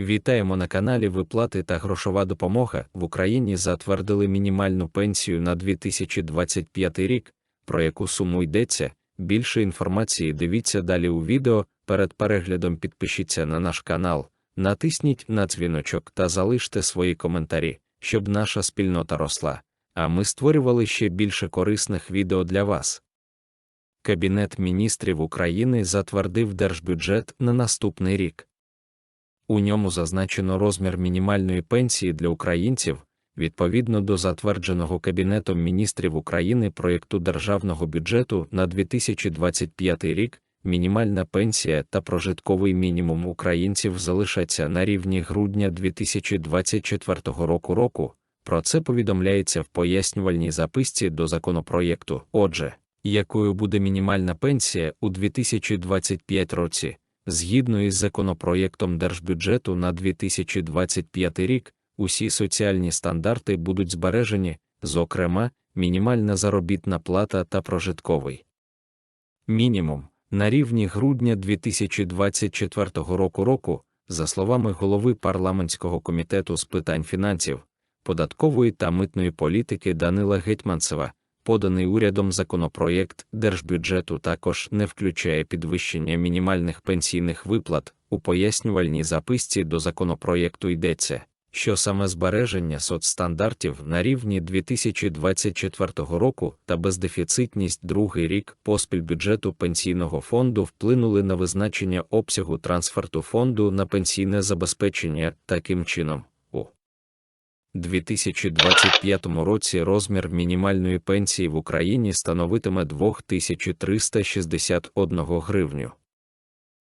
Вітаємо на каналі Виплати та грошова допомога. В Україні затвердили мінімальну пенсію на 2025 рік, про яку суму йдеться. Більше інформації дивіться далі у відео. Перед переглядом підпишіться на наш канал, натисніть на дзвіночок та залиште свої коментарі, щоб наша спільнота росла. А ми створювали ще більше корисних відео для вас. Кабінет міністрів України затвердив держбюджет на наступний рік. У ньому зазначено розмір мінімальної пенсії для українців відповідно до затвердженого Кабінетом міністрів України проєкту державного бюджету на 2025 рік. Мінімальна пенсія та прожитковий мінімум українців залишаться на рівні грудня 2024 року року. Про це повідомляється в пояснювальній записці до законопроєкту. Отже, якою буде мінімальна пенсія у 2025 році, згідно із законопроєктом держбюджету на 2025 рік, усі соціальні стандарти будуть збережені, зокрема, мінімальна заробітна плата та прожитковий. Мінімум. На рівні грудня 2024 року року, за словами голови парламентського комітету з питань фінансів, податкової та митної політики Данила Гетьманцева, поданий урядом законопроєкт держбюджету також не включає підвищення мінімальних пенсійних виплат. У пояснювальній записці до законопроєкту йдеться, що саме збереження соцстандартів на рівні 2024 року та бездефіцитність другий рік поспіль бюджету пенсійного фонду вплинули на визначення обсягу трансферту фонду на пенсійне забезпечення таким чином. У 2025 році розмір мінімальної пенсії в Україні становитиме 2361 гривню.